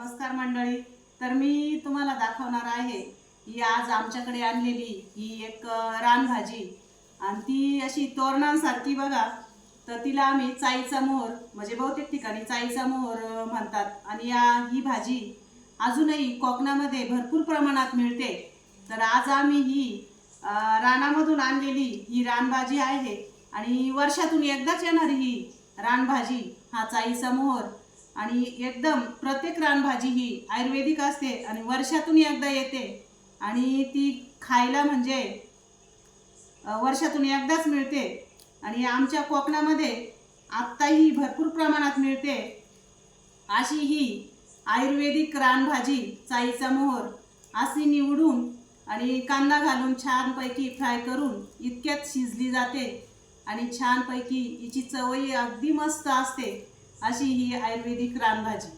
नमस्कार मंडळी. तर मी तुम्हाला दाखवणार आहे ही आज आमच्याकडे आणलेली ही एक रानभाजी. आणि ती अशी तोरणांसारखी बघा. तर तिला आम्ही चाईचा मोहर म्हणजे बहुतेक ठिकाणी चाईचा मोहर म्हणतात. आणि या ही भाजी अजूनही कोकणामध्ये भरपूर प्रमाणात मिळते. तर आज आम्ही ही रानामधून आणलेली ही रानभाजी आहे. आणि वर्षातून एकदाच येणारी ही रानभाजी हा चाईचा मोहर. आणि एकदम प्रत्येक रानभाजी ही आयुर्वेदिक असते आणि वर्षातून एकदा येते. आणि ती खायला म्हणजे वर्षातून एकदाच मिळते. आणि आमच्या कोकणामध्ये आत्ताही भरपूर प्रमाणात मिळते. अशी ही आयुर्वेदिक रानभाजी चाईचा मोहर अशी निवडून आणि कांदा घालून छानपैकी फ्राय करून इतक्यात शिजली जाते. आणि छानपैकी हिची चवही अगदी मस्त असते. अशी ही आयुर्वेदिक रानभाजी.